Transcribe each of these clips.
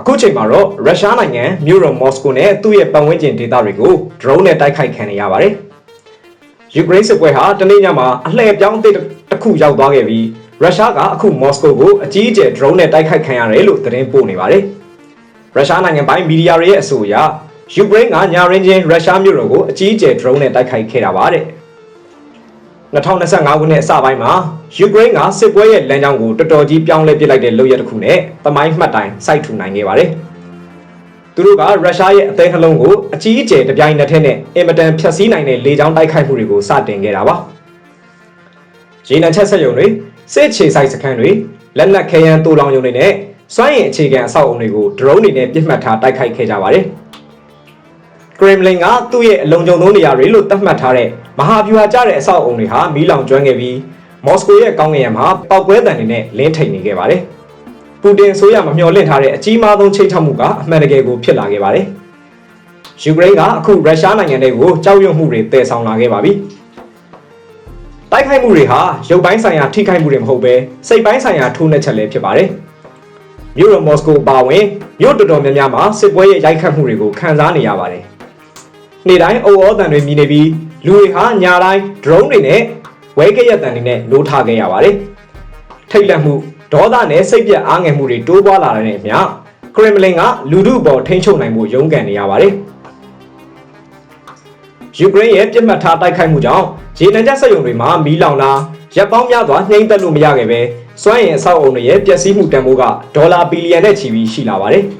အခုချိန်မှာတော့ရုရှားနိုင်ငံမြို့တော်မော်စကိုနဲ့သူ့ရဲ့ပတ်ဝန်းကျင်ဒေသတွေကို drone နဲ့တိုက်ခိုက်ခံနေရပါတယ်။ယူကရိန်းစစ်ပွဲဟာတနေ့ညမှာအလှည့်ပြောင်းအသစ်တစ်ခုရောက်သွားခဲ့ပြီးရုရှားကအခုမော်စကိုကိုအကြီးအကျယ် drone နဲ့တိုက်ခိုက်ခံရတယ်လို့သတင်းပို့နေပါတယ်။ရုရှားနိုင်ငံပိုင်းမီဒီယာတွေရဲ့အဆိုအရယူကရိန်းကညာရင်းချင်းရုရှားမြို့တော်ကိုအကြီးအကျယ် drone နဲ့တိုက်ခိုက်ခဲ့တာပါတဲ့။ 2025ခုနှစ်အစပိုင်းမှာယူကရိန်းကစစ်ပွဲရဲ့လမ်းကြောင်းကိုတော်တော်ကြီးပြောင်းလဲပစ်လိုက်တဲ့လုပ်ရတစ်ခုနဲ့သမိုင်းမှတ်တိုင်စိုက်ထူနိုင်ခဲ့ပါတယ်။သူတို့ကရုရှားရဲ့အသေးနှလုံးကိုအကြီးအကျယ်တပြိုင်နက်တည်းနဲ့အင်မတန်ဖျက်ဆီးနိုင်တဲ့လေကြောင်းတိုက်ခိုက်မှုတွေကိုစတင်ခဲ့တာပါ။ရေနံချက်ဆက်ရုံတွေစစ်ခြေဆိုင်စခန်းတွေလက်နက်ခဲယမ်းတူလောင်ရုံတွေနဲ့စွမ်းရည်အခြေခံအဆောက်အုံတွေကိုဒရုန်းတွေနဲ့ပြစ်မှတ်ထားတိုက်ခိုက်ခဲ့ကြပါတယ်။ကရမ်လင်ကသူ့ရဲ့အလုံခြုံဆုံးနေရာတွေလို့သတ်မှတ်ထားတဲ့ မဟာဗျူဟာကျတဲ့အဆောက်အုံတွေဟာမီးလောင်ကျွမ်းခဲ့ပြီးမော်စကိုရဲ့ကောင်းကင်ယံမှာပောက်ကွဲတံတွေနဲ့လင်းထိန်နေခဲ့ပါတယ်။ပူတင်ဆိုရမမျှော်လင့်ထားတဲ့အကြီးမားဆုံးချိန်ချမှုကအမှန်တကယ်ကိုဖြစ်လာခဲ့ပါတယ်။ယူကရိန်းကအခုရုရှားနိုင်ငံတွေကိုကြောက်ရွံ့မှုတွေတည်ဆောင်လာခဲ့ပါပြီ။တိုက်ခိုက်မှုတွေဟာရုပ်ပိုင်းဆိုင်ရာထိခိုက်မှုတွေမဟုတ်ဘဲစိတ်ပိုင်းဆိုင်ရာထိုးနှက်ချက်လည်းဖြစ်ပါတယ်။မြို့တော်မော်စကိုပါဝင်မြို့တော်တော်များများမှာစစ်ပွဲရဲ့ရိုက်ခတ်မှုတွေကိုခံစားနေရပါတယ်။နေ့တိုင်းအုံဩတန်တွေမြည်နေပြီး လူတွေဟာညာတိုင်း drone တွေနဲ့ဝဲကရက်တန်တွေနဲ့နိုးထားခဲ့ရပါတယ်။ထိတ်လန့်မှုဒေါသနဲ့စိတ်ပြတ်အားငယ်မှုတွေတိုးပွားလာတဲ့အမျှကရမ်မလင်ကလူထုအပေါ်ထိန်းချုပ်နိုင်မှုရုန်းကန်နေရပါတယ်။ယူကရိန်းရဲ့ပြစ်မှတ်ထားတိုက်ခိုက်မှုကြောင့်ရေနံကျစက်ရုံတွေမှာမီးလောင်လာရပ်ပေါင်းများစွာနှိမ့်သက်လို့မရခဲ့ပဲစွမ်းရည်အဆောက်အုံတွေရဲ့ပျက်စီးမှုတန်ဖိုးကဒေါ်လာဘီလီယံနဲ့ချီပြီးရှိလာပါတယ်။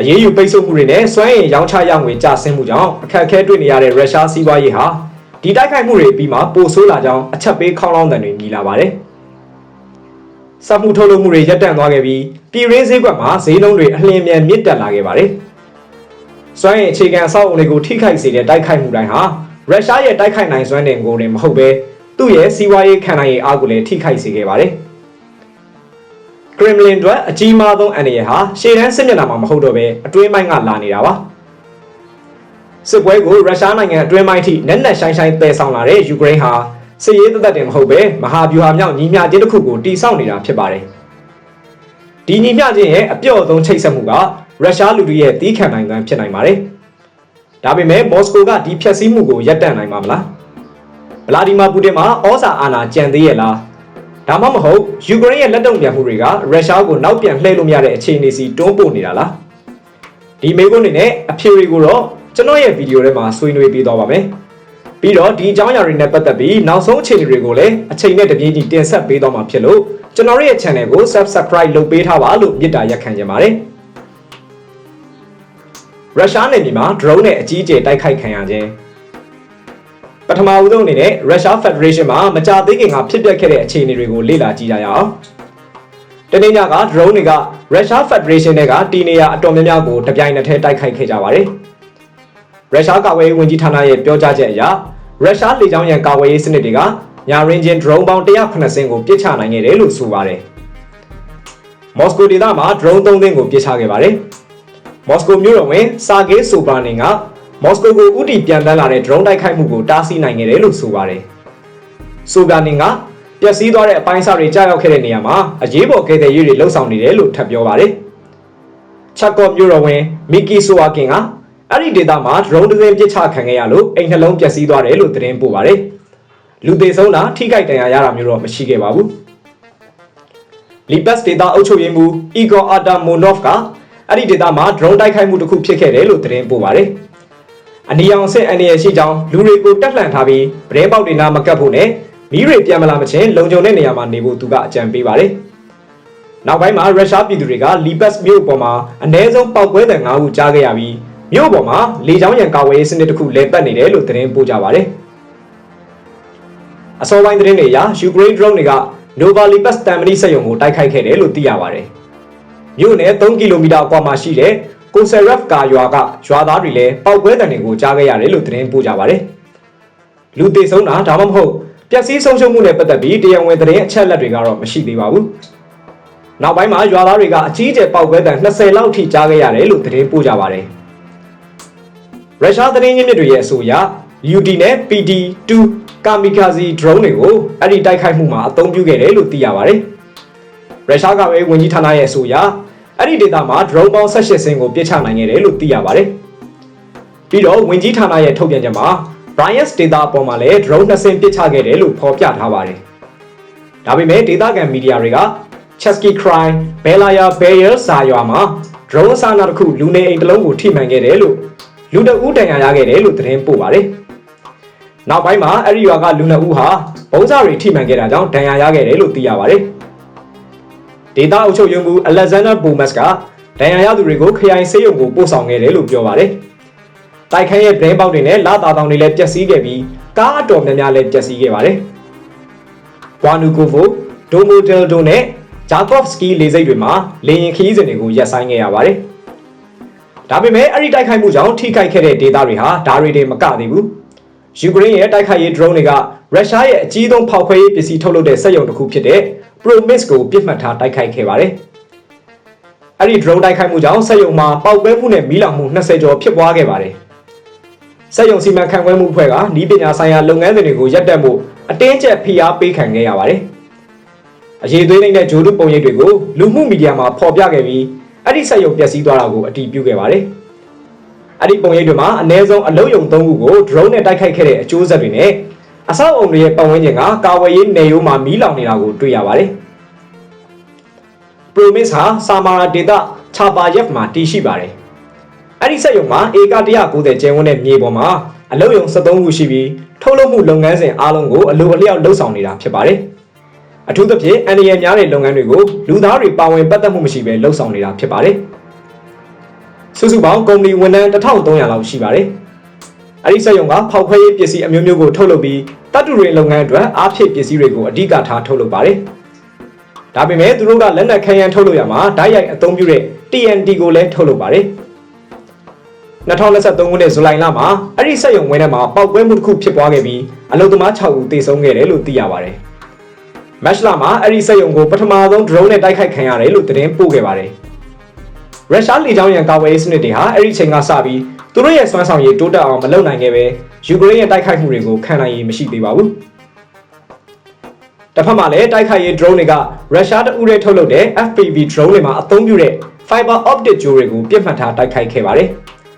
အရေးယူပိတ်ဆို့မှုတွေနဲ့စွမ်းရည်ရောင်းချရငွေကျဆင်းမှုကြောင့်အခက်အခဲတွေ့နေရတဲ့ရုရှားစီးပွားရေးဟာဒီတိုက်ခိုက်မှုတွေပြီးမှပိုဆိုးလာကြောင်းအချက်ပေးခေါင်းလောင်းတန်တွေမြည်လာပါတယ်။စက်မှုထုတ်လုပ်မှုတွေရပ်တန့်သွားခဲ့ပြီးပြည်ရင်းဈေးကွက်မှာဈေးနှုန်းတွေအလျင်အမြန်မြင့်တက်လာခဲ့ပါတယ်။စွမ်းရည်အခြေခံအဆောက်အုံတွေကိုထိခိုက်စေတဲ့တိုက်ခိုက်မှုတိုင်းဟာရုရှားရဲ့တိုက်ခိုက်နိုင်စွမ်းတဲ့ကိုယ်တွေမဟုတ်ဘဲသူ့ရဲ့စီးပွားရေးခံနိုင်ရည်အားကိုလည်းထိခိုက်စေခဲ့ပါတယ်။ ကရမ်လင်အတွက်အကြီးမားဆုံးအန္တရာယ်ဟာရှေ့တန်းစစ်မျက်နှာမှာမဟုတ်တော့ဘဲအတွင်းပိုင်းကလာနေတာပါစစ်ပွဲကိုရုရှားနိုင်ငံအတွင်းပိုင်းထိနက်နက်ရှိုင်းရှိုင်းတည်ဆောင်လာတဲ့ယူကရိန်းဟာစစ်ရေးသက်သက်တင်မဟုတ်ဘဲမဟာဗျူဟာမြောက်ညီမျှခြင်းတစ်ခုကိုတိစောက်နေတာဖြစ်ပါတယ်ဒီညီမျှခြင်းရဲ့အပြော့ဆုံးချိတ်ဆက်မှုကရုရှားလူတွေရဲ့တီးခံနိုင်စွမ်းဖြစ်နိုင်ပါတယ်ဒါပေမဲ့မော်စကိုကဒီဖျက်ဆီးမှုကိုရပ်တန့်နိုင်မှာမလားဗလာဒီမာပူတင်မှာဩဇာအာဏာကြံသေးရဲ့လား ဒါမှမဟုတ်ယူကရိန်းရဲ့လက်တုံ့ပြန်မှုတွေကရုရှားကိုနောက်ပြန်လှည့်လို့မရတဲ့အခြေအနေစီတွန်းပို့နေတာလားဒီမေးခွန်းတွေနဲ့အဖြေတွေကိုတော့ကျွန်တော်ရဲ့ဗီဒီယိုထဲမှာဆွေးနွေးပေးသွားပါမယ်ပြီးတော့ဒီအကြောင်းအရာတွေနဲ့ပတ်သက်ပြီးနောက်ဆုံးအခြေအနေတွေကိုလည်းအချိန်နဲ့တပြေးညီတင်ဆက်ပေးသွားမှာဖြစ်လို့ကျွန်တော်ရဲ့ channel ကို subscribe လုပ်ပေးထားပါလို့မြစ်တာရက်ခံကြပါတယ်ရုရှားနယ်မြေမှာ drone နဲ့အကြီးအကျယ်တိုက်ခိုက်ခံရခြင်းပ ထမဦးဆုံးအနေနဲ့ Russia Federation မှာမကြာသေးခင်ကဖြစ်ပျက်ခဲ့တဲ့အခြေအနေတွေကိုလေ့လာကြည့်ကြရအောင်။တနေ့ညက drone တွေက Russia Federation တွေကတီနေရအတော်များများကိုတပြိုင်နက်တည်းတိုက်ခိုက်ခဲ့ကြပါတယ်။ Russia ကာကွယ်ရေးဝန်ကြီးဌာနရဲ့ပြောကြားချက်အရ Russia လေကြောင်းရန်ကာကွယ်ရေးစနစ်တွေကညာရင်းချင်း drone ပေါင်း180ကိုပစ်ချနိုင်ခဲ့တယ်လို့ဆိုပါတယ်။မော်စကိုဒေသမှာ drone 3သိန်းကိုပစ်ချခဲ့ပါတယ်။မော်စကိုမြို့တော်ဝင်စာဂေးဆိုဘာနင်က မော်စကိုကိုဥတီပြန်တန်းလာတဲ့ drone တိုက်ခိုက်မှုကိုတားဆီးနိုင်ခဲ့တယ်လို့ဆိုပါတယ်။ဆိုဗျာနင်ကပျက်စီးသွားတဲ့အပိုင်းအစတွေကြားရောက်ခဲ့တဲ့နေရာမှာအရေးပေါ်ကယ်ဆယ်ရေးတွေလှုပ်ဆောင်နေတယ်လို့ထပ်ပြောပါတယ်။ချက်ကော့မြို့တော်ဝင်မီကီဆိုဝါကင်ကအဲ့ဒီဒေတာမှာ drone တစ်စင်းပစ်ချခံခဲ့ရလို့အိမ်နှလုံးပျက်စီးသွားတယ်လို့သတင်းပို့ပါတယ်။လူသေးဆုံးတာထိခိုက်ဒဏ်ရာရတာမျိုးတော့မရှိခဲ့ပါဘူး။လီပတ်စ်ဒေတာအုပ်ချုပ်ရေးမှူးအီဂေါ်အာတာမိုနော့ဖ်ကအဲ့ဒီဒေတာမှာ drone တိုက်ခိုက်မှုတစ်ခုဖြစ်ခဲ့တယ်လို့သတင်းပို့ပါတယ်။ အနီရောင်ဆင့်အန်ရရှိကြောင်းလူတွေကိုတက်လှန်ထားပြီးဗရင်ပေါက်တွေနာမကတ်ဖို့နဲ့မီးတွေပြန်မလာမချင်းလုံခြုံတဲ့နေရာမှာနေဖို့သူကအကြံပေးပါတယ်။နောက်ပိုင်းမှာရုရှားပြည်သူတွေကလီပတ်စ်မြို့ပေါ်မှာအ ਨੇ ဆုံးပောက်ကွဲတဲ့၅ခုကြားခဲ့ရပြီးမြို့ပေါ်မှာလေကြောင်းရန်ကာဝေးရေးစနစ်တစ်ခုလည်ပတ်နေတယ်လို့သတင်းပို့ကြပါတယ်။အစောပိုင်းသတင်းတွေအရယူကရိန်း drone တွေက Nova Lipas တန်မဏိစက်ရုံကိုတိုက်ခိုက်ခဲ့တယ်လို့သိရပါတယ်။မြို့နယ်3ကီလိုမီတာအကွာမှာရှိတဲ့ ကိုဆယ်ရက်ကာရွာကရွာသားတွေလည်းပောက်ကွဲတံတွေကိုကြားခဲ့ရတယ်လို့သတင်းပို့ကြပါတယ်။လူသေဆုံးတာဒါမှမဟုတ်ပျက်စီးဆုံးရှုံးမှုနဲ့ပတ်သက်ပြီးတရားဝင်သတင်းအချက်အလက်တွေကတော့မရှိသေးပါဘူး။နောက်ပိုင်းမှာရွာသားတွေကအကြီးအကျယ်ပောက်ကွဲတံ20လောက်ထိကြားခဲ့ရတယ်လို့သတင်းပို့ကြပါတယ်။ရုရှားသတင်းရင်းမြစ်တွေရဲ့အဆိုအရ UD နဲ့ PD2 ကာမီကာဇီ drone တွေကိုအဲ့ဒီတိုက်ခိုက်မှုမှာအသုံးပြုခဲ့တယ်လို့သိရပါတယ်။ရုရှားကပဲဝန်ကြီးဌာနရဲ့အဆိုအရ အဲ့ဒီဒေသမှာ drone ပေါင်း18စင်းကိုပစ်ချနိုင်ခဲ့တယ်လို့သိရပါတယ်။ပြီးတော့ဝင်ကြီးဌာနရဲ့ထုတ်ပြန်ချက်မှာ Bryant data အပေါ်မှာလည်း drone 2စင်းပစ်ချခဲ့တယ်လို့ဖော်ပြထားပါတယ်။ဒါပေမဲ့ဒေသခံမီဒီယာတွေက Chesky Cry, Belaya Bayer စာရွာမှာ drone စာနာတစ်ခုလူနေအိမ်တစ်လုံးကိုထိမှန်ခဲ့တယ်လို့လူတအူးတန်ရာရခဲ့တယ်လို့သတင်းပို့ပါတယ်။နောက်ပိုင်းမှာအဲ့ဒီရွာကလူနှစ်ဦးဟာဘုံစားတွေထိမှန်ခဲ့တာကြောင့်ဒဏ်ရာရခဲ့တယ်လို့သိရပါတယ်။ ဒေတာအုပ်ချုပ်ရေးမှူး Alexander Bomas ကဒဏ်ရာရသူတွေကိုခရိုင်စေးရုံကိုပို့ဆောင်ခဲ့တယ်လို့ပြောပါတယ်။တိုက်ခိုက်ရဲ့ဒင်းပေါက်တွေနဲ့လာတာတောင်တွေလည်းပျက်စီးခဲ့ပြီးကားအတော်များများလည်းပျက်စီးခဲ့ပါတယ်။ Wanukovo, Domodeldo နဲ့ Jakovsky လေဆိပ်တွေမှာလေယာဉ်ခရီးစဉ်တွေကိုရပ်ဆိုင်းခဲ့ရပါတယ်။ဒါပေမဲ့အဲ့ဒီတိုက်ခိုက်မှုကြောင့်ထိခိုက်ခဲ့တဲ့ဒေသတွေဟာဒါတွေတွေမကသေးဘူး။ ယူကရိန်းရဲ့တိုက်ခိုက်ရေး drone တွေကရုရှားရဲ့အကြီးဆုံးဖောက်ခွဲရေးပစ္စည်းထုတ်လုပ်တဲ့စက်ရုံတစ်ခုဖြစ်တဲ့ Promis ကိုပြစ်မှတ်ထားတိုက်ခိုက်ခဲ့ပါတယ်။အဲ့ဒီ drone တိုက်ခိုက်မှုကြောင့်စက်ရုံမှာပေါက်ကွဲမှုနဲ့မီးလောင်မှု20ကျော်ဖြစ်ပွားခဲ့ပါတယ်။စက်ရုံစီမံခန့်ခွဲမှုအဖွဲ့ကဤပညာဆိုင်ရာလုပ်ငန်းစဉ်တွေကိုရပ်တန့်ဖို့အတင်းကျပ်ဖိအားပေးခံခဲ့ရပါတယ်။အရေးသွေးနေတဲ့ဂျိုးတုပုံရိပ်တွေကိုလူမှုမီဒီယာမှာဖော်ပြခဲ့ပြီးအဲ့ဒီစက်ရုံပျက်စီးသွားတာကိုအတည်ပြုခဲ့ပါတယ်။ အဲ့ဒီပုံရိပ်တွေမှာအ ਨੇ ဆုံးအလုံးယုံ၃ခုကို drone နဲ့တိုက်ခိုက်ခဲ့တဲ့အကျိုးဆက်တွေနဲ့အဆောက်အုံတွေရဲ့ပတ်ဝန်းကျင်ကကာဝေးရေးနယ်ရိုးမှာမီးလောင်နေတာကိုတွေ့ရပါတယ်။ Promise ဟာစာမာရာဒေတာချာပါယက်မှာတည်ရှိပါတယ်။အဲ့ဒီစက်ရုံမှာဧက190ကျင်းဝန်းတဲ့မြေပေါ်မှာအလုံးယုံ73ခုရှိပြီးထုတ်လုပ်မှုလုပ်ငန်းစဉ်အားလုံးကိုအလိုအလျောက်လှုပ်ဆောင်နေတာဖြစ်ပါတယ်။အထူးသဖြင့်အန်ဒီရများတဲ့လုပ်ငန်းတွေကိုလူသားတွေပါဝင်ပတ်သက်မှုမရှိဘဲလှုပ်ဆောင်နေတာဖြစ်ပါတယ်။ စုစုပေါင်းကုမ္ပဏီဝန်ထမ်း1300လောက်ရှိပါတယ်။အဲ့ဒီစက်ရုံကဖောက်ခွဲရေးပစ္စည်းအမျိုးမျိုးကိုထုတ်လုပ်ပြီးတတ်တူတွေလုပ်ငန်းအတွက်အားဖြည့်ပစ္စည်းတွေကိုအဓိကထားထုတ်လုပ်ပါတယ်။ဒါပေမဲ့သူတို့ကလက်နက်ခဲယမ်းထုတ်လုပ်ရမှာဓာတ်ရိုက်အသုံးပြုတဲ့ TNT ကိုလည်းထုတ်လုပ်ပါတယ်။2023ခုနှစ်ဇူလိုင်လမှာအဲ့ဒီစက်ရုံဝင်းထဲမှာပောက်ကွဲမှုတစ်ခုဖြစ်ပွားခဲ့ပြီးအလုံသမား6ဦးသေဆုံးခဲ့တယ်လို့သိရပါတယ်။မက်ရှလာမှာအဲ့ဒီစက်ရုံကိုပထမဆုံး drone နဲ့တိုက်ခိုက်ခံရတယ်လို့သတင်းပို့ခဲ့ပါတယ်။ ရုရှားလေကြောင်းရန်ကာဝေးစနစ်တွေဟာအဲ့ဒီချိန်ကစပြီးသူတို့ရဲ့စွမ်းဆောင်ရည်တိုးတက်အောင်မလုပ်နိုင်ခဲ့ပဲယူကရိန်းရဲ့တိုက်ခိုက်မှုတွေကိုခံနိုင်ရည်မရှိသေးပါဘူး။တစ်ဖက်မှာလည်းတိုက်ခိုက်ရေး drone တွေကရုရှားတအူးတွေထုတ်လုပ်တဲ့ FPV drone တွေမှာအသုံးပြုတဲ့ fiber optic ကြိုးတွေကိုပြစ်မှတ်ထားတိုက်ခိုက်ခဲ့ပါတယ်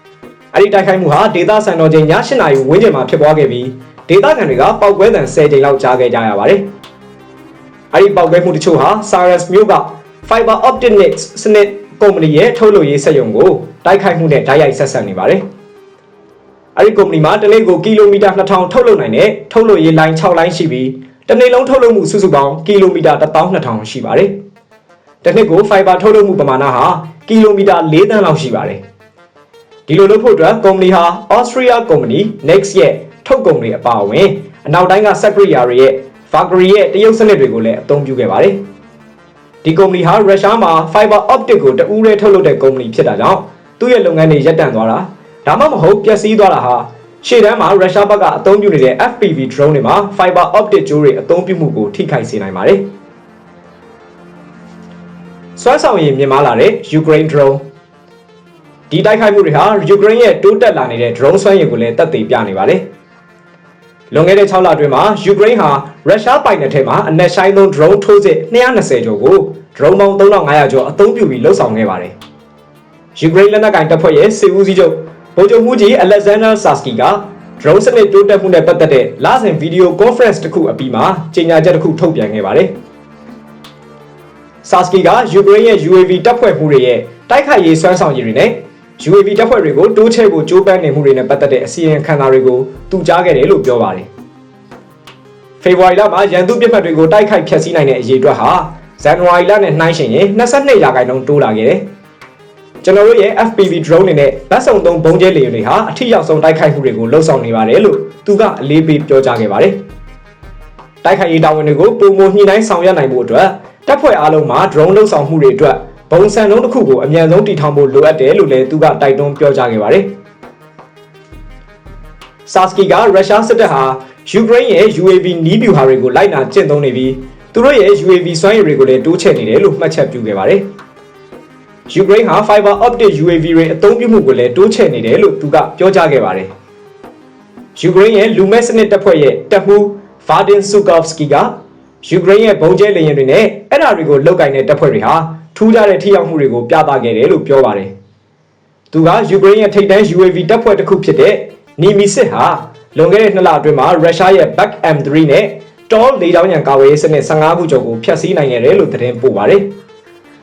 ။အဲ့ဒီတိုက်ခိုက်မှုဟာဒေတာစံတော်ချိန်ည8နာရီဝန်းကျင်မှာဖြစ်ပွားခဲ့ပြီးဒေတာခံတွေကပောက်ကွဲသံ10ကြိမ်လောက်ကြားခဲ့ကြရပါတယ်။အဲ့ဒီပောက်ကွဲမှုတချို့ဟာ Cyrus မြို့က Fiber Optics စနစ် ကုမ္ပဏီရဲ့ထုတ်လုပ်ရေးစက်ရုံကိုတိုက်ခိုက်မှုနဲ့ဓာတ်ရိုက်ဆက်ဆက်နေပါတယ်။အဲ့ဒီကုမ္ပဏီမှာတစ်နေ့ကိုကီလိုမီတာ2000ထုတ်လုပ်နိုင်တဲ့ထုတ်လုပ်ရေးလိုင်း6လိုင်းရှိပြီးတစ်နေ့လုံးထုတ်လုပ်မှုစုစုပေါင်းကီလိုမီတာ12000ရှိပါတယ်။တစ်နှစ်ကို fiber ထုတ်လုပ်မှုပမာဏဟာကီလိုမီတာ4တန်းလောက်ရှိပါတယ်။ဒီလိုလုပ်ဖို့အတွက်ကုမ္ပဏီဟာ Austria ကုမ္ပဏီ Next ရဲ့ထုတ်ကုန်တွေအပါအဝင်အနောက်တိုင်းက Sakriya တွေရဲ့ Valkyrie ရဲ့တရုတ်စနစ်တွေကိုလည်းအသုံးပြုခဲ့ပါတယ်။ ဒီကုမ္ပဏီဟာရုရှားမှာ fiber optic ကိုတဦးတည်းထုတ်လုပ်တဲ့ကုမ္ပဏီဖြစ်တာကြောင့်သူ့ရဲ့လုပ်ငန်းတွေရပ်တန့်သွားတာဒါမှမဟုတ်ပျက်စီးသွားတာဟာရှေ့တန်းမှာရုရှားဘက်ကအသုံးပြုနေတဲ့ FPV drone တွေမှာ fiber optic ကြိုးတွေအသုံးပြုမှုကိုထိခိုက်စေနိုင်ပါတယ်။စွမ်းဆောင်ရည်မြင့်မားလာတဲ့ Ukraine drone ဒီတိုက်ခိုက်မှုတွေဟာယူကရိန်းရဲ့တိုးတက်လာနေတဲ့ drone စွမ်းရည်ကိုလည်းတက်သေးပြနေပါတယ်။ လွန်ခဲ့တဲ့6လအတွင်းမှာယူကရိန်းဟာရုရှားပိုင်နယ်ထဲမှာအနက်ရှိုင်းဆုံး drone ထိုးစစ်220ကျော်ကို drone ပေါင်း3500ကျော်အသုံးပြုပြီးလှုပ်ဆောင်ခဲ့ပါတယ်။ယူကရိန်းလက်နက်ကိုင်တပ်ဖွဲ့ရဲ့စစ်ဦးစီးချုပ်ဗိုလ်ချုပ်မှုကြီး Alexander Sarsky က drone စနစ်တိုးတက်မှုနဲ့ပတ်သက်တဲ့လစဉ်ဗီဒီယို conference တစ်ခုအပြီးမှာကြေညာချက်တစ်ခုထုတ်ပြန်ခဲ့ပါတယ်။ Sarsky ကယူကရိန်းရဲ့ UAV တပ်ဖွဲ့မှုတွေရဲ့တိုက်ခိုက်ရေးစွမ်းဆောင်ရည်တွေနဲ့ UAV တပ်ဖွဲ့တွေကိုတိုးချဲ့ဖို့ကြိုးပမ်းနေမှုတွေနဲ့ပတ်သက်တဲ့အစီရင်ခံစာတွေကိုသူကြားခဲ့တယ်လို့ပြောပါတယ်။ဖေဖော်ဝါရီလမှာရန်သူပြစ်မှတ်တွေကိုတိုက်ခိုက်ဖျက်ဆီးနိုင်တဲ့အရေးအတွက်ဟာဇန်နဝါရီလနဲ့နှိုင်းယှဉ်ရင်22ရာခိုင်နှုန်းတိုးလာခဲ့တယ်။ကျွန်တော်တို့ရဲ့ FPV drone တွေနဲ့ဗတ်စုံသုံးဘုံကျဲလေယာဉ်တွေဟာအထူးရောက်ဆုံးတိုက်ခိုက်မှုတွေကိုလှုပ်ဆောင်နေပါတယ်လို့သူကအလေးပေးပြောကြားခဲ့ပါတယ်။တိုက်ခိုက်ရေးတာဝန်တွေကိုပုံမညှိနှိုင်းဆောင်ရွက်နိုင်ဖို့အတွက်တပ်ဖွဲ့အားလုံးမှာ drone လှုပ်ဆောင်မှုတွေအတွက် ဘုံစံနှုန်းတစ်ခုကိုအမြန်ဆုံးတည်ထောင်ဖို့လိုအပ်တယ်လို့လည်းသူကတိုက်တွန်းပြောကြားခဲ့ပါတယ်။ Sarsky ကရုရှားစစ်တပ်ဟာယူကရိန်းရဲ့ UAV နီးဗျူဟာတွေကိုလိုက်နာကျင့်သုံးနေပြီးသူတို့ရဲ့ UAV စွမ်းရည်တွေကိုလည်းတိုးချဲ့နေတယ်လို့မှတ်ချက်ပြုခဲ့ပါတယ်။ယူကရိန်းဟာ fiber optic UAV တွေအသုံးပြုမှုကိုလည်းတိုးချဲ့နေတယ်လို့သူကပြောကြားခဲ့ပါတယ်။ယူကရိန်းရဲ့လူမဲစနစ်တပ်ဖွဲ့ရဲ့တပ်မှူး Vadim Sukovsky ကယူကရိန်းရဲ့ဘုံကျဲလေယာဉ်တွေနဲ့အဲ့ဒါတွေကိုလောက်ကင်တဲ့တပ်ဖွဲ့တွေဟာ ထူးခြားတဲ့ထိရောက်မှုတွေကိုပြသခဲ့တယ်လို့ပြောပါတယ်။သူကယူကရိန်းရဲ့ထိပ်တန်း UAV တပ်ဖွဲ့တစ်ခုဖြစ်တဲ့နီမီစစ်ဟာလွန်ခဲ့တဲ့နှစ်လအတွင်းမှာရုရှားရဲ့ Back M3 နဲ့တောလေကြောင်းရန်ကာဝေးရေးစနစ်15ခုကျော်ကိုဖျက်ဆီးနိုင်ခဲ့တယ်လို့သတင်းပို့ပါတယ်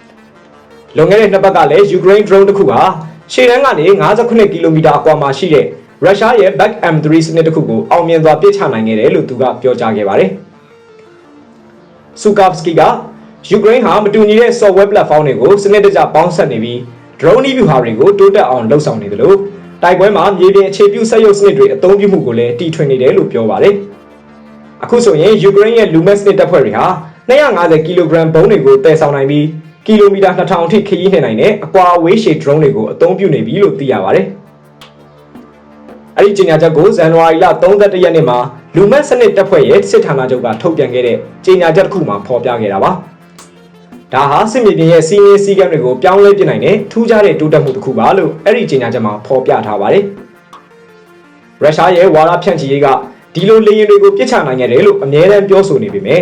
။လွန်ခဲ့တဲ့နှစ်ပတ်ကလည်းယူကရိန်း drone တစ်ခုဟာရှေ့တန်းကနေ58ကီလိုမီတာအကွာမှာရှိတဲ့ရုရှားရဲ့ Back M3 စနစ်တစ်ခုကိုအောင်မြင်စွာပစ်ချနိုင်ခဲ့တယ်လို့သူကပြောကြားခဲ့ပါတယ်။ဆူကာဗစကီက ယူကရိန်းဟာမတူညီတဲ့ software platform တွေကိုစနစ်တကျပေါင်းစပ်နေပြီး drone နည်းဗျူဟာတွေကိုတိုးတက်အောင်လှုပ်ဆောင်နေတယ်လို့တိုက်ပွဲမှာမြေပြင်အခြေပြုစက်ရုပ်စနစ်တွေအသုံးပြုမှုကိုလည်းတီထွင်နေတယ်လို့ပြောပါတယ်။အခုဆိုရင်ယူကရိန်းရဲ့ Lumex စနစ်တပ်ဖွဲ့တွေဟာ250ကီလိုဂရမ်ဘုံးတွေကိုတည်ဆောင်နိုင်ပြီးကီလိုမီတာ2000အထိခရီးနှင်နိုင်တဲ့အကွာအဝေးရှည် drone တွေကိုအသုံးပြုနေပြီလို့သိရပါတယ်။အဲ့ဒီကြေညာချက်ကိုဇန်နဝါရီလ31ရက်နေ့မှာ Lumex စနစ်တပ်ဖွဲ့ရဲ့စစ်ဌာနချုပ်ကထုတ်ပြန်ခဲ့တဲ့ကြေညာချက်တစ်ခုမှာဖော်ပြခဲ့တာပါ။ ဒါဟာစစ်မြေပြင်ရဲ့စီးရင်စည်းကမ်းတွေကိုပြောင်းလဲပြနိုင်တဲ့ထူးခြားတဲ့တိုးတက်မှုတစ်ခုပါလို့အဲ့ဒီကြေညာချက်မှာဖော်ပြထားပါတယ်။ရုရှားရဲ့ဝါဒဖြန့်ချီရေးကဒီလိုလေယာဉ်တွေကိုပြစ်ချနိုင်ခဲ့တယ်လို့အမြဲတမ်းပြောဆိုနေပေမဲ့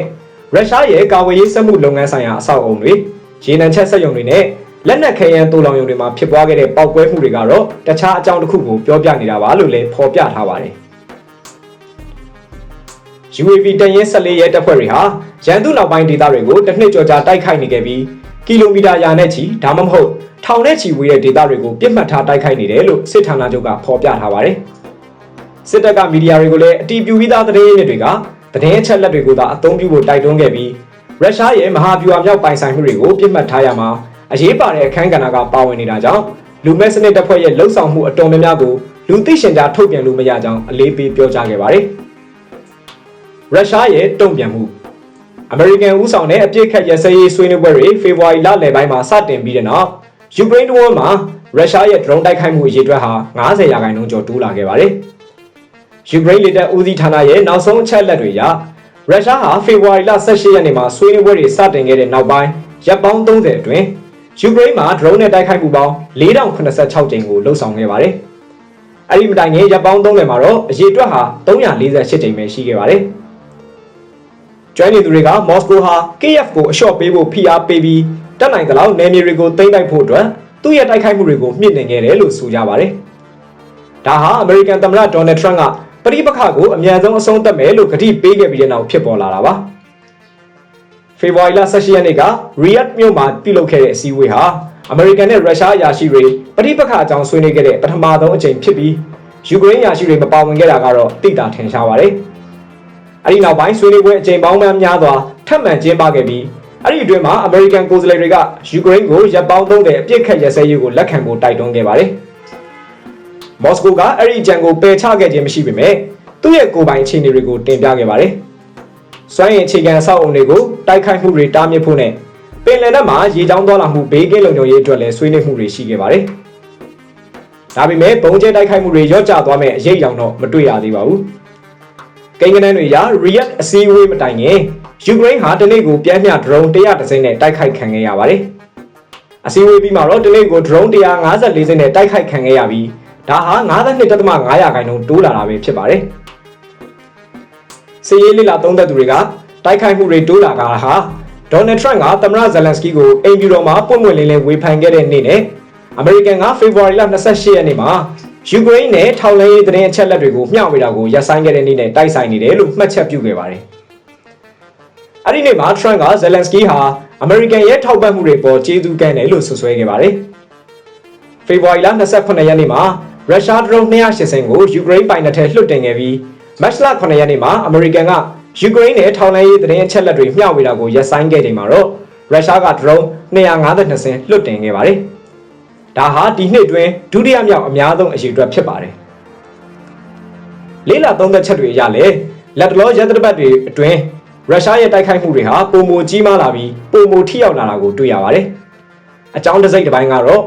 ရုရှားရဲ့ကာဝေးရေးစက်မှုလုပ်ငန်းဆိုင်ရာအဆောက်အအုံတွေရေနံချက်စက်ရုံတွေနဲ့လက်နက်ခဲယမ်းတူလောင်ရုံတွေမှာဖြစ်ပွားခဲ့တဲ့ပောက်ကွဲမှုတွေကတော့တခြားအကြောင်းတစ်ခုကိုပြောပြနေတာပါလို့လည်းဖော်ပြထားပါတယ်။ UAV တန်ရင်14ရဲတပ်ဖွဲ့တွေဟာ ရန်သူနောက်ပိုင်းဒေသတွေကိုတစ်နှစ်ကျော်ကြာတိုက်ခိုက်နေခဲ့ပြီးကီလိုမီတာရာနဲ့ချီဒါမှမဟုတ်ထောင်နဲ့ချီဝေးတဲ့ဒေသတွေကိုပြစ်မှတ်ထားတိုက်ခိုက်နေတယ်လို့စစ်ဌာနချုပ်ကဖော်ပြထားပါတယ်။စစ်တပ်ကမီဒီယာတွေကိုလည်းအတီးပြူပြီးသားသတင်းရင်းတွေကသတင်းအချက်လက်တွေကိုသာအသုံးပြုဖို့တိုက်တွန်းခဲ့ပြီးရုရှားရဲ့မဟာဗျူဟာမြောက်ပိုင်ဆိုင်မှုတွေကိုပြစ်မှတ်ထားရမှာအရေးပါတဲ့အခန်းကဏ္ဍကပါဝင်နေတာကြောင့်လူမဲစနစ်တပ်ဖွဲ့ရဲ့လှုပ်ဆောင်မှုအတော်များများကိုလူသိရှင်ကြားထုတ်ပြန်လို့မရကြောင်းအလေးပေးပြောကြားခဲ့ပါတယ်။ရုရှားရဲ့တုံ့ပြန်မှု အမေရိကန်ဦးဆောင်တဲ့အပြစ်ခတ်ရစရေးဆွေးနွေးပွဲတွေဖေဖော်ဝါရီလလယ်ပိုင်းမှာစတင်ပြီးတဲ့နောက်ယူကရိန်းတဝန်းမှာရုရှားရဲ့ drone တိုက်ခိုက်မှုအရေးအတွက်ဟာ90ရာခိုင်နှုန်းကျော်တိုးလာခဲ့ပါတယ်။ယူကရိန်းလေတပ်ဦးစီးဌာနရဲ့နောက်ဆုံးအချက်လက်တွေအရရုရှားဟာဖေဖော်ဝါရီလ18ရက်နေ့မှာဆွေးနွေးပွဲတွေစတင်ခဲ့တဲ့နောက်ပိုင်းရပ်ပေါင်း30အတွင်းယူကရိန်းမှာ drone နဲ့တိုက်ခိုက်မှုပေါင်း4086ကြိမ်ကိုလှုပ်ဆောင်ခဲ့ပါတယ်။အဲဒီမတိုင်ခင်ရပ်ပေါင်း30မှာတော့အရေအတွက်ဟာ348ကြိမ်ပဲရှိခဲ့ပါတယ်။ ကျွမ်းနေသူတွေကမော်စကိုဟာ KF ကိုအလျှော့ပေးဖို့ဖိအားပေးပြီးတက်နိုင်သလောက်နယ်မြေတွေကိုသိမ်းတိုက်ဖို့အတွက်သူ့ရဲ့တိုက်ခိုက်မှုတွေကိုမြင့်တင်ခဲ့တယ်လို့ဆိုကြပါတယ်။ဒါဟာအမေရိကန်သမ္မတဒေါ်နယ်ထရန့်ကပဋိပက္ခကိုအမြန်ဆုံးအဆုံးသတ်မယ်လို့ကတိပေးခဲ့ပြီးတဲ့နောက်ဖြစ်ပေါ်လာတာပါ။ဖေဖော်ဝါရီလ18ရက်နေ့ကရီယက်မြို့မှာပြုလုပ်ခဲ့တဲ့အစည်းအဝေးဟာအမေရိကန်နဲ့ရုရှားအရာရှိတွေပဋိပက္ခအကြောင်းဆွေးနွေးခဲ့တဲ့ပထမဆုံးအကြိမ်ဖြစ်ပြီးယူကရိန်းအရာရှိတွေမပါဝင်ခဲ့တာကတော့တိတာထင်ရှားပါတယ်။ အဲ့ဒီနောက်ပိုင်းဆွေးနွေးပွဲအကြိမ်ပေါင်းများစွာထပ်မံကျင်းပခဲ့ပြီးအဲ့ဒီအတွင်းမှာအမေရိကန်ကိုယ်စားလှယ်တွေကယူကရိန်းကိုရပ်ပေါင်းသုံးတဲ့အပြစ်ခတ်ရစဲရေးကိုလက်ခံဖို့တိုက်တွန်းခဲ့ပါတယ်။မော်စကိုကအဲ့ဒီကြံကိုပယ်ချခဲ့ခြင်းမရှိပေမဲ့သူ့ရဲ့ကိုယ်ပိုင်အခြေအနေတွေကိုတင်ပြခဲ့ပါတယ်။စွမ်းရည်အခြေခံအဆောက်အုံတွေကိုတိုက်ခိုက်မှုတွေတားမြစ်ဖို့နဲ့ပင်လယ်နက်မှာရေကြောင်းသွားလာမှုဘေးကင်းလုံခြုံရေးအတွက်လည်းဆွေးနွေးမှုတွေရှိခဲ့ပါတယ်။ဒါပေမဲ့ပုံကျဲတိုက်ခိုက်မှုတွေရော့ကျသွားမဲ့အရေးအယောင်တော့မတွေ့ရသေးပါဘူး။ ကိန်းဂဏန်းတွေအရ React အစည်းအဝေးမတိုင်ခင်ယူကရိန်းဟာတနေ့ကိုပြန်မျှ drone 130စိမ့်နဲ့တိုက်ခိုက်ခံခဲ့ရပါတယ်။အစည်းအဝေးပြီးမှာတော့တနေ့ကို drone 154စိမ့်နဲ့တိုက်ခိုက်ခံခဲ့ရပြီးဒါဟာ92.5ရာခိုင်နှုန်းတိုးလာတာပဲဖြစ်ပါတယ်။စီရေးလိလာသုံးသက်သူတွေကတိုက်ခိုက်မှုတွေတိုးလာတာဟာဒေါ်နယ်ထရန့်ကသမ္မတဇယ်လန်စကီကိုအိမ်ဖြူတော်မှာပွင့်ပွင့်လင်းလင်းဝေဖန်ခဲ့တဲ့နေ့နဲ့အမေရိကန်ကဖေဖော်ဝါရီလ28ရက်နေ့မှာ ယူကရိန်းနဲ့ထောက်လှမ်းရေးသတင်းအချက်အလက်တွေကိုမျှဝေတာကိုရပ်ဆိုင်းခဲ့တဲ့နေ့နဲ့တိုက်ဆိုင်နေတယ်လို့မှတ်ချက်ပြုခဲ့ပါတယ်။အဲဒီနေ့မှာထရန့်ကဇယ်လန်စကီဟာအမေရိကန်ရဲ့ထောက်ပံ့မှုတွေပေါ်ကျေးဇူးကမ်းတယ်လို့ဆွဆွဲခဲ့ပါတယ်။ဖေဖော်ဝါရီလ28ရက်နေ့မှာရုရှားဒရုန်း280ကိုယူကရိန်းပိုင်နက်ထဲလွှတ်တင်ခဲ့ပြီးမတ်လ9ရက်နေ့မှာအမေရိကန်ကယူကရိန်းနဲ့ထောက်လှမ်းရေးသတင်းအချက်အလက်တွေမျှဝေတာကိုရပ်ဆိုင်းခဲ့ချိန်မှာတော့ရုရှားကဒရုန်း252စင်းလွှတ်တင်ခဲ့ပါတယ်။ ဒါဟာဒီနှစ်တွင်ဒုတိယမြောက်အများဆုံးအရေအတွက်ဖြစ်ပါတယ်လေးလာသုံးသက်ချက်တွေအရလည်းလက်တလောရသတ္တပတ်တွေအတွင်းရုရှားရဲ့တိုက်ခိုက်မှုတွေဟာပုံမကြီးမားလာပြီးပုံမထိရောက်လာတာကိုတွေ့ရပါတယ်အကြောင်းတစ်စိတ်တစ်ပိုင်းကတော့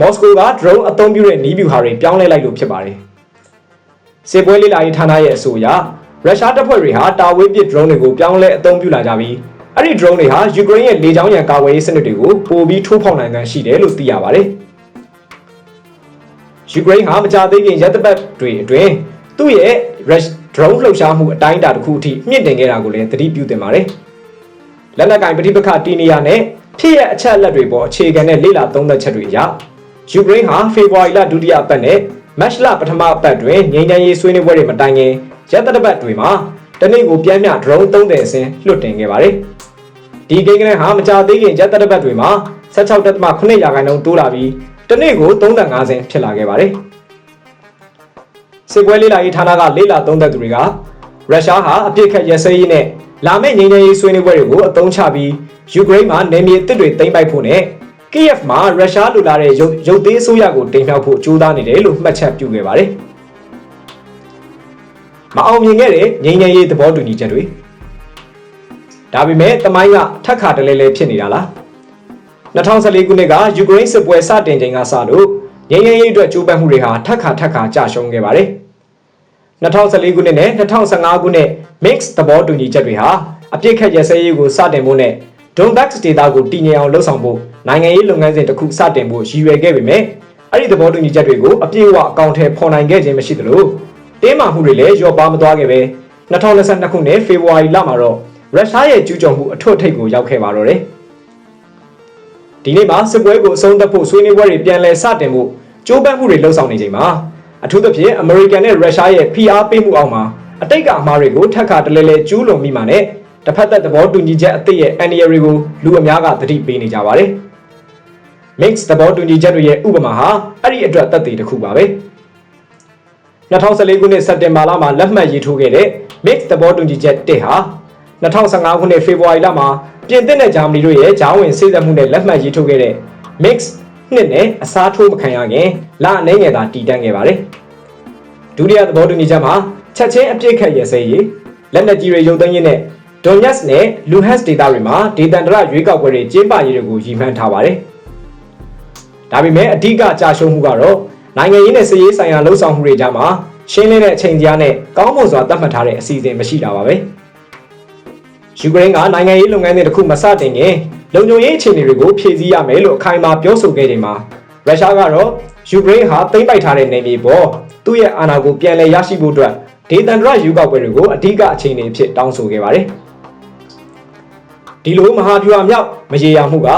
မော်စကိုက drone အသုံးပြုတဲ့နီးဗျူဟာတွေပြောင်းလဲလိုက်လို့ဖြစ်ပါတယ်စစ်ပွဲလေးလာရေးဌာနရဲ့အဆိုအရရုရှားတပ်ဖွဲ့တွေဟာတာဝေးပစ် drone တွေကိုပြောင်းလဲအသုံးပြုလာကြပြီးအဲ့ဒီ drone တွေဟာယူကရိန်းရဲ့လေကြောင်းရန်ကာကွယ်ရေးစနစ်တွေကိုပိုပြီးထိုးဖောက်နိုင်တဲ့ရှိတယ်လို့သိရပါတယ်။ ယူကရိန်းဟာမကြသေးခင်ရက်သပတ်တွေအတွင်းသူ့ရဲ့ drone လှုပ်ရှားမှုအတိုင်းအတာတစ်ခုအထိမြင့်တင်ခဲ့တာကိုလည်းသတိပြုသင့်ပါတယ်။လက်နက်ကင်ပဋိပက္ခတီးနေရနဲ့ဖြစ်ရဲ့အချက်အလက်တွေပေါ်အခြေခံတဲ့လေ့လာသုံးသပ်ချက်တွေအရယူကရိန်းဟာဖေဖော်ဝါရီလဒုတိယအပတ်နဲ့မတ်လပထမအပတ်တွင်ငြိမ်းချမ်းရေးဆွေးနွေးပွဲတွေမတိုင်ခင်ရက်သတ္တပတ်တွေမှာတနေ့ကိုပြန်မြ drone 30အစင်းလွှတ်တင်ခဲ့ပါတယ်။ဒီကိန်းဂဏန်းဟာမကြာသေးခင်ရက်သတ္တပတ်တွေမှာ16.8ရာခိုင်နှုန်းတိုးလာပြီး တနေ့ကို35စင်းဖြစ်လာခဲ့ပါတယ်။စစ်ပွဲလေးလာရေးဌာနကလေးလာသုံးသက်သူတွေကရုရှားဟာအပြစ်ခတ်ရစဲရေးနဲ့လာမယ့်ငြိမ်းချမ်းရေးဆွေးနွေးပွဲတွေကိုအသုံးချပြီးယူကရိန်းမှာနေမြေတစ်တွေသိမ်းပိုက်ဖို့နဲ့ KF မှာရုရှားလူလာတဲ့ရုပ်ရုပ်သေးအစိုးရကိုတင်မြှောက်ဖို့ကြိုးစားနေတယ်လို့မှတ်ချက်ပြုခဲ့ပါတယ်။မအောင်မြင်ခဲ့တဲ့ငြိမ်းချမ်းရေးသဘောတူညီချက်တွေဒါပေမဲ့တမိုင်းကထက်ခါတလဲလဲဖြစ်နေတာလား 2014ခုနှစ်ကယူကရိန်းစစ်ပွဲစတင်ချိန်ကစလို့ငြိမ်းချမ်းရေးအတွက်ကြိုးပမ်းမှုတွေဟာထက်ခါထက်ခါကြာရှုံးခဲ့ပါတယ်2014ခုနှစ်နဲ့2015ခုနှစ် mix သဘောတူညီချက်တွေဟာအပြစ်ခတ်ရစဲရေးကိုစတင်ဖို့နဲ့ Donbass ဒေသကိုတည်ငြိမ်အောင်လှုပ်ဆောင်ဖို့နိုင်ငံရေးလုပ်ငန်းစဉ်တစ်ခုစတင်ဖို့ရည်ရွယ်ခဲ့ပေမဲ့အဲ့ဒီသဘောတူညီချက်တွေကိုအပြည့်အဝအကောင့်ထဲဖော်နိုင်ခဲ့ခြင်းမရှိသလိုတင်းမာမှုတွေလည်းလျော့ပါမသွားခဲ့ပဲ2022ခုနှစ်ဖေဖော်ဝါရီလမှာတော့ရုရှားရဲ့ကျူးကျော်မှုအထွတ်အထိပ်ကိုရောက်ခဲ့ပါတော့တယ်။ ဒီနေ့မှာစစ်ပွဲကိုအဆုံးသတ်ဖို့ဆွေးနွေးပွဲတွေပြန်လည်စတင်ဖို့ကြိုးပမ်းမှုတွေလှုံ့ဆော်နေချိန်မှာအထူးသဖြင့်အမေရိကန်နဲ့ရုရှားရဲ့ဖိအားပေးမှုအောက်မှာအတိတ်ကအမှားတွေကိုထပ်ခါတလဲလဲကျူးလွန်မိမှနဲ့တစ်ဖက်သက်သဘောတူညီချက်အသစ်ရဲ့အန်ဒီယရီကိုလူအများကသတိပေးနေကြပါတယ်။ mix သဘောတူညီချက်တွေရဲ့ဥပမာဟာအဲ့ဒီအတွက်သက်သေတစ်ခုပါပဲ2014ခုနှစ်စက်တင်ဘာလမှာလက်မှတ်ရေးထိုးခဲ့တဲ့ mix သဘောတူညီချက်1ဟာ 2015ခုနှစ်ဖေဖော်ဝါရီလမှာပြင်သစ်နဲ့ဂျာမနီတို့ရဲ့ဂျာဝင်စေ့စပ်မှုနဲ့လက်မှတ်ရေးထိုးခဲ့တဲ့ mix နှစ်နဲ့အစားထိုးမခံရခင်လအနေငယ်သာတည်တံ့ခဲ့ပါတယ်ဒုတိယသဘောတူညီချက်မှာချက်ချင်းအပြစ်ခတ်ရစဲရေးလက်နက်ကြီးတွေရုပ်သိမ်းရေးနဲ့ Donetsk နဲ့ Luhansk ဒေသတွေမှာဒေသန္တရရွေးကောက်ပွဲတွေကျင်းပရေးတွေကိုရည်မှန်းထားပါတယ်။ဒါပေမဲ့အဓိကကြာရှုံးမှုကတော့နိုင်ငံရေးနဲ့စစ်ရေးဆိုင်ရာလှုပ်ဆောင်မှုတွေကြားမှာရှင်းလင်းတဲ့အချိန်ကြားနဲ့ကောင်းမွန်စွာသတ်မှတ်ထားတဲ့အစီအစဉ်မရှိတာပါပဲ။ ယူကရိန်းကနိုင်ငံရေးလုပ်ငန်းတွေတစ်ခုမစတင်ခင်လုံခြုံရေးအခြေအနေတွေကိုဖြည့်ဆည်းရမယ်လို့အခိုင်အမာပြောဆိုခဲ့ချိန်မှာရုရှားကတော့ယူကရိန်းဟာသိမ်းပိုက်ထားတဲ့နယ်မြေပေါ်သူ့ရဲ့အာဏာကိုပြန်လည်ရရှိဖို့အတွက်ဒေသန္တရယူကောက်ပွဲတွေကိုအဓိကအခြေအနေဖြစ်တောင်းဆိုခဲ့ပါတယ်။ဒီလိုမဟာဗျူဟာမြောက်မရေရာမှုက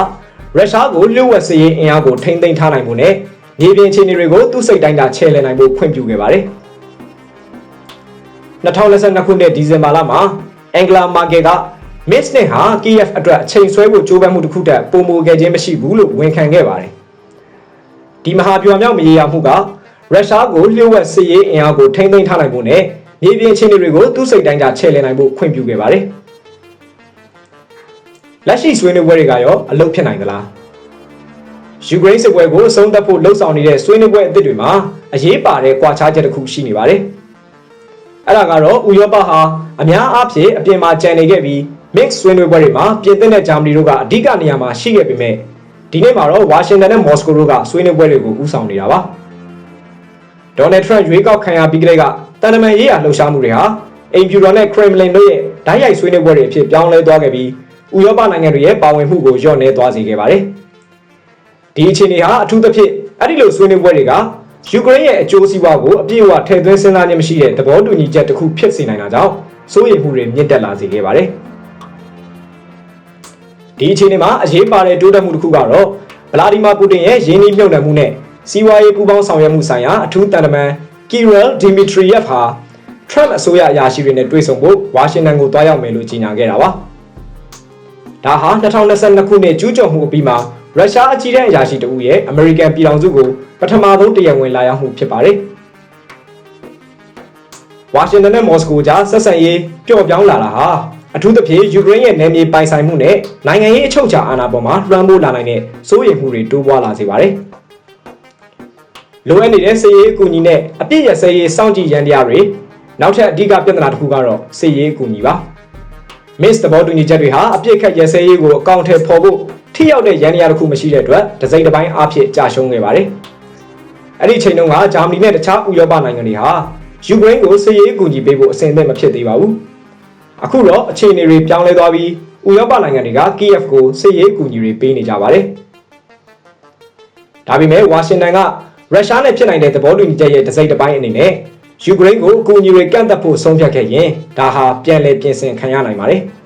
ရုရှားကိုလျှို့ဝှက်စရေးအင်အားကိုထိမ့်သိမ်းထားနိုင်မှုနဲ့မြေပြင်အခြေအနေတွေကိုသူ့စိတ်တိုင်းသာချဲ့လည်နိုင်ဖို့ခွင့်ပြုခဲ့ပါတယ်။2022ခုနှစ်ဒီဇင်ဘာလမှာ အင်္ဂလာမာကက်ကမစ်နဲ့ဟာ KF အတွက်အချိန်ဆွဲဖို့ကြိုးပမ်းမှုတစ်ခုတည်းပုံမူခဲ့ခြင်းမရှိဘူးလို့ဝန်ခံခဲ့ပါတယ်။ဒီမဟာဗျူဟာမြောက်မရေရာမှုကရုရှားကိုလျှို့ဝှက်စစ်ရေးအင်အားကိုထိမ့်သိမ်းထားနိုင်ဖို့နဲ့မြေပြင်အခြေအနေတွေကိုသူ့စိတ်တိုင်းသာချဲ့လည်နိုင်ဖို့ခွင့်ပြုခဲ့ပါတယ်။လက်ရှိဆွေးနွေးပွဲတွေကရောအလုပ်ဖြစ်နိုင်သလားယူကရိန်းစစ်ပွဲကိုအဆုံးသတ်ဖို့လှုံ့ဆော်နေတဲ့ဆွေးနွေးပွဲအသစ်တွေမှာအရေးပါတဲ့ကွာခြားချက်တစ်ခုရှိနေပါတယ် အဲ့ဒါကတော့ဥရောပဟာအများအားဖြင့်အပြင်မှာကြံနေခဲ့ပြီး mix ဆွေးနွေးပွဲတွေမှာပြင်သစ်နဲ့ဂျာမနီတို့ကအဓိကနေရာမှာရှိခဲ့ပေမဲ့ဒီနေ့မှာတော့ဝါရှင်တန်နဲ့မော်စကိုတို့ကဆွေးနွေးပွဲတွေကိုဦးဆောင်နေတာပါဒေါ်နယ်ထရန့်ရွေးကောက်ခံရပြီးကလေးကတန်တမန်ရေးရာလှုပ်ရှားမှုတွေဟာအိမ်ဖြူတော်နဲ့ခရမ်လင်တို့ရဲ့ဓာတ်ရိုက်ဆွေးနွေးပွဲတွေအဖြစ်ပြောင်းလဲသွားခဲ့ပြီးဥရောပနိုင်ငံတွေရဲ့ပါဝင်မှုကိုလျော့နည်းသွားစေခဲ့ပါတယ်။ဒီအခြေအနေဟာအထူးသဖြင့်အဲ့ဒီလိုဆွေးနွေးပွဲတွေက ယူကရိန်းရဲ့အကျိုးစီးပွားကိုအပြည့်အဝထည့်သွင်းစဉ်းစားခြင်းမရှိတဲ့သဘောတူညီချက်တစ်ခုဖြစ်စေနိုင်တာကြောင့်စိုးရိမ်မှုတွေမြင့်တက်လာစေခဲ့ပါတယ်။ဒီအခြေအနေမှာအရေးပါတဲ့တိုးတက်မှုတစ်ခုကတော့ဗလာဒီမာပူတင်ရဲ့ယင်းနှိမ့်မြုပ်နှံမှုနဲ့စီးပွားရေးပူးပေါင်းဆောင်ရွက်မှုဆိုင်ရာအထူးတန်တမန်ကီရယ်ဒီမီထရီယက်ဟာထရမ့်အစိုးရအရာရှိတွေနဲ့တွေ့ဆုံဖို့ဝါရှင်တန်ကိုတွားရောက်မယ်လို့ကြေညာခဲ့တာပါ။ဒါဟာ2022ခုနှစ်ကျူးကျော်မှုအပြီးမှာ ရုရှားအကြီးတန်းအရာရှိတဦးရဲ့အမေရိကန်ပြည်ထောင်စုကိုပထမဆုံးတရားဝင်လာရောက်မှုဖြစ်ပါတယ်။ဝါရှင်တန်နဲ့မော်စကိုကြားဆက်ဆံရေးပျော့ပြောင်းလာတာဟာအထူးသဖြင့်ယူကရိန်းရဲ့နယ်မြေပိုင်ဆိုင်မှုနဲ့နိုင်ငံရေးအချုပ်အခြာအာဏာပေါ်မှာလွှမ်းမိုးလာနိုင်တဲ့စိုးရိမ်မှုတွေတိုးပွားလာစေပါတယ်။လိုအပ်နေတဲ့စစ်ရေးအကူအညီနဲ့အပြည့်ရစရေးစောင့်ကြည့်ရန်တရားတွေနောက်ထပ်အဓိကပြဿနာတစ်ခုကတော့စစ်ရေးအကူအညီပါ။ miss သဘောတူညီချက်တွေဟာအပြစ်ခတ်ရစဲရေးကိုအကောင့်ထဲပေါ်ဖို့ ထိရောက်တဲ့ရန်ရာတစ်ခုမရှိတဲ့အတွက်ဒစိမ့်တစ်ပိုင်းအဖြစ်ကြာရှုံးခဲ့ပါတယ်။အဲ့ဒီချိန်တုန်းကဂျာမနီနဲ့တခြားဥရောပနိုင်ငံတွေဟာယူကရိန်းကိုစစ်ရေးအကူအညီပေးဖို့အဆင်သင့်မဖြစ်သေးပါဘူး။အခုတော့အခြေအနေတွေပြောင်းလဲသွားပြီးဥရောပနိုင်ငံတွေက KF ကိုစစ်ရေးအကူအညီတွေပေးနေကြပါတယ်။ဒါပေမဲ့ဝါရှင်တန်ကရုရှားနဲ့ဖြစ်နိုင်တဲ့သဘောတူညီချက်ရဲ့ဒစိမ့်တစ်ပိုင်းအနေနဲ့ယူကရိန်းကိုအကူအညီတွေကန့်သက်ဖို့ဆုံးဖြတ်ခဲ့ရင်ဒါဟာပြန်လည်ပြင်ဆင်ခံရနိုင်ပါတယ်။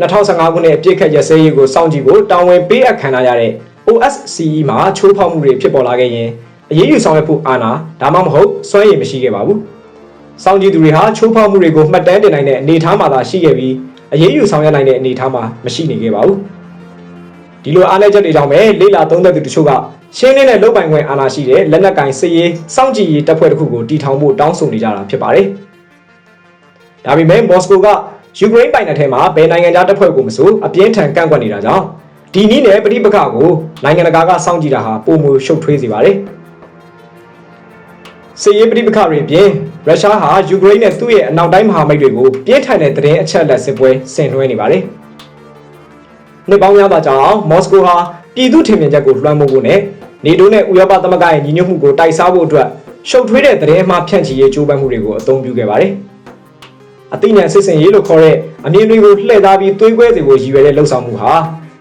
2015ခုနှစ်အပြစ်ခတ်ရစဲရေးကိုစောင့်ကြည့်ဖို့တာဝန်ပေးအပ်ခံရတဲ့ OSCE မှာချိုးဖောက်မှုတွေဖြစ်ပေါ်လာခဲ့ရင်အရေးယူဆောင်ရွက်ဖို့အာဏာဒါမှမဟုတ်စွမ်းရည်မရှိခဲ့ပါဘူး။စောင့်ကြည့်သူတွေဟာချိုးဖောက်မှုတွေကိုမှတ်တမ်းတင်နိုင်တဲ့အနေအထားမှာသာရှိခဲ့ပြီးအရေးယူဆောင်ရွက်နိုင်တဲ့အနေအထားမှာမရှိနေခဲ့ပါဘူး။ဒီလိုအားနည်းချက်တွေကြောင့်ပဲလေလာသုံးသက်သူတချို့ကရှင်းလင်းတဲ့လုပ်ပိုင်ခွင့်အာဏာရှိတဲ့လက်နက်ကင်စစ်ရေးစောင့်ကြည့်ရေးတပ်ဖွဲ့တစ်ခုကိုတီထောင်ဖို့တောင်းဆိုနေကြတာဖြစ်ပါတယ်။ဒါပေမဲ့မော်စကိုက ယူကရိန်းပိုင်နယ်ထဲမှာဘယ်နိုင်ငံသားတပ်ဖွဲ့ကိုမဆိုအပြင်းထန်ကန့်ကွက်နေတာကြောင့်ဒီနည်းနဲ့ပြည်ပခါကိုနိုင်ငံတကာကစောင့်ကြည့်တာဟာပုံမရှုပ်ထွေးစေပါတယ်။စစ်ရေးပြည်ပခါတွေပြင်ရုရှားဟာယူကရိန်းနဲ့သူ့ရဲ့အနောက်တိုင်းမဟာမိတ်တွေကိုပြင်းထန်တဲ့သတင်းအချက်အလက်စစ်ပွဲဆင်နွှဲနေပါတယ်။နှစ်ပေါင်းများစွာကြာအောင်မော်စကိုဟာပြည်သူထင်မြင်ချက်ကိုလွှမ်းမိုးဖို့နဲ့နေတိုးနဲ့ဥရောပသမဂ္ဂရဲ့ညီညွတ်မှုကိုတိုက်စားဖို့အတွက်ရှုပ်ထွေးတဲ့သတင်းမှားဖြန့်ချီရေးကြိုးပမ်းမှုတွေကိုအသုံးပြုခဲ့ပါတယ်။ အသိဉာဏ်စစ်စင်ရေးလို့ခေါ်တဲ့အမြင်တွေကိုလှည့်သားပြီးသွေးကွဲစေဖို့ရည်ရွယ်တဲ့လှုပ်ဆောင်မှုဟာ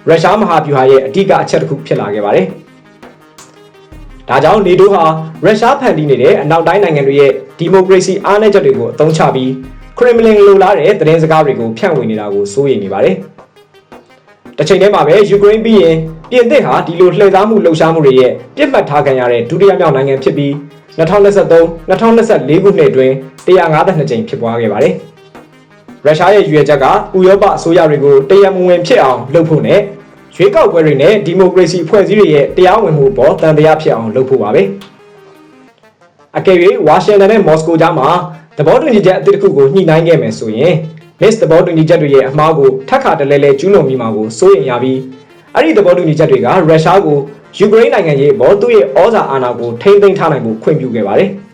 ရုရှားမဟာဗျူဟာရဲ့အဓိကအချက်တစ်ခုဖြစ်လာခဲ့ပါတယ်။ဒါကြောင့်နေတိုးဟာရုရှားဖန်တီးနေတဲ့အနောက်တိုင်းနိုင်ငံတွေရဲ့ဒီမိုကရေစီအားနည်းချက်တွေကိုအသုံးချပြီးခရမလင်လိုလားတဲ့သတင်းစကားတွေကိုဖြန့်ဝေနေတာကိုစိုးရိမ်နေပါတယ်။တစ်ချိန်တည်းမှာပဲယူကရိန်းပြီးရင်ပြင်သစ်ဟာဒီလိုလှည့်သားမှုလှုပ်ရှားမှုတွေရဲ့ပြစ်မှတ်ထားခံရတဲ့ဒုတိယမြောက်နိုင်ငံဖြစ်ပြီး2023 2024ခုနှစ်အတွင်း152ကြိမ်ဖြစ်ပွားခဲ့ပါတယ်။ ရုရှားရဲ့ရွေချက်ကဥရောပအစိုးရတွေကိုတရမဝင်ဖြစ်အောင်လုပ်ဖို့နဲ့ရွေးကောက်ပွဲတွေနဲ့ဒီမိုကရေစီဖွဲ့စည်းတွေရဲ့တရားဝင်မှုပေါ်တန်တရားဖြစ်အောင်လုပ်ဖို့ပါပဲ။အကယ်၍ဝါရှင်တန်နဲ့မော်စကိုကြားမှာသဘောတူညီချက်အသစ်တစ်ခုကိုညှိနှိုင်းခဲ့မယ်ဆိုရင်မစ်သဘောတူညီချက်တွေရဲ့အမှားကိုထပ်ခါတလဲလဲကျူးလွန်မိမှာကိုစိုးရိမ်ရပြီးအဲ့ဒီသဘောတူညီချက်တွေကရုရှားကိုယူကရိန်းနိုင်ငံရဲ့ဘောသူ့ရဲ့ဩဇာအာဏာကိုထိမ့်သိမ်းထားနိုင်မှုခွင့်ပြုခဲ့ပါတယ်။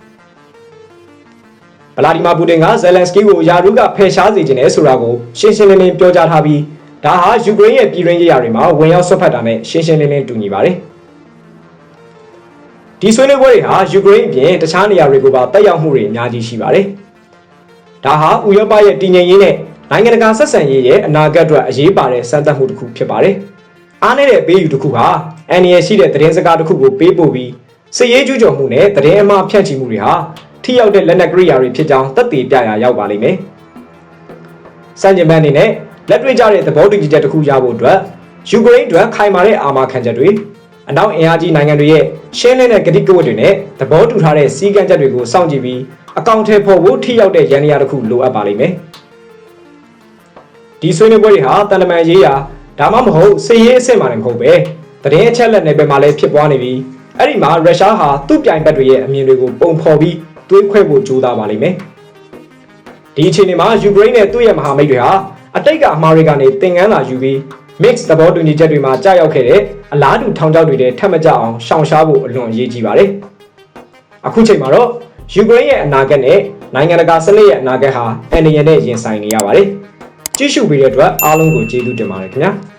ဗလာဒီမာပူတင်ကဇယ်လန်စကီကိုယာရုကဖယ်ရှားစေခြင်းနဲ့ဆိုတာကိုရှင်းရှင်းလင်းလင်းပြောကြားထားပြီးဒါဟာယူကရိန်းရဲ့ပြည်တွင်းရေးရာတွေမှာဝင်ရောက်ဆွတ်ဖက်တာနဲ့ရှင်းရှင်းလင်းလင်းတူညီပါတယ်။ဒီဆွေးနွေးပွဲတွေဟာယူကရိန်းအပြင်တခြားနေရာတွေကိုပါတက်ရောက်မှုတွေအများကြီးရှိပါတယ်။ဒါဟာဥရောပရဲ့တည်ငြိမ်ရေးနဲ့နိုင်ငံတကာဆက်ဆံရေးရဲ့အနာဂတ်အတွက်အရေးပါတဲ့စံသတ်မှုတစ်ခုဖြစ်ပါတယ်။အားနည်းတဲ့ပေးယူတစ်ခုဟာအန်ရရှိတဲ့သတင်းစကားတစ်ခုကိုပေးပို့ပြီးစစ်ရေးကျူးကျော်မှုနဲ့သတင်းအမှားဖြန့်ချီမှုတွေဟာ ထိရောက်တဲ့လက်နက်ကရိယာတွေဖြစ်ကြောင်းသက်သေပြရာရောက်ပါလိမ့်မယ်။စံကျင်ဘက်အနေနဲ့လက်တွေ့ကျတဲ့သဘောတူညီချက်တစ်ခုရဖို့အတွက်ယူကရိန်းအတွက်ခိုင်မာတဲ့အာမခံချက်တွေအနောက်အင်အားကြီးနိုင်ငံတွေရဲ့ရှင်းလင်းတဲ့ကတိကဝတ်တွေနဲ့သဘောတူထားတဲ့စည်းကမ်းချက်တွေကိုစောင့်ကြည့်ပြီးအကောင့်ထဲပေါ်ဖို့ထိရောက်တဲ့ရန်ရာတစ်ခုလိုအပ်ပါလိမ့်မယ်။ဒီဆွေးနွေးပွဲတွေဟာတန်တမန်ရေးရာဒါမှမဟုတ်စစ်ရေးအဆင့်မှလည်းမဟုတ်ပဲသတင်းအချက်လက်နယ်ပယ်မှာလည်းဖြစ်ပွားနေပြီးအဲ့ဒီမှာရုရှားဟာသူ့ပြိုင်ဘက်တွေရဲ့အမြင်တွေကိုပုံဖော်ပြီး သွေးခွဲဖို့ကြိုးစားပါလိမ့်မယ်။ဒီအခြေအနေမှာယူကရိန်းနဲ့သူ့ရဲ့မဟာမိတ်တွေဟာအတိတ်ကအမှားတွေကနေသင်ခန်းလာယူပြီး mix သဘောတူညီချက်တွေမှာကြာရောက်ခဲ့တဲ့အလားတူထောင်ချောက်တွေနဲ့ထပ်မကြအောင်ရှောင်ရှားဖို့အလွန်အရေးကြီးပါတယ်။အခုချိန်မှာတော့ယူကရိန်းရဲ့အနာဂတ်နဲ့နိုင်ငံတကာစနစ်ရဲ့အနာဂတ်ဟာအန်ဒီယန်နဲ့ရင်ဆိုင်နေရပါတယ်။ကြည့်ရှုပေးတဲ့အတွက်အားလုံးကိုကျေးဇူးတင်ပါတယ်ခင်ဗျာ။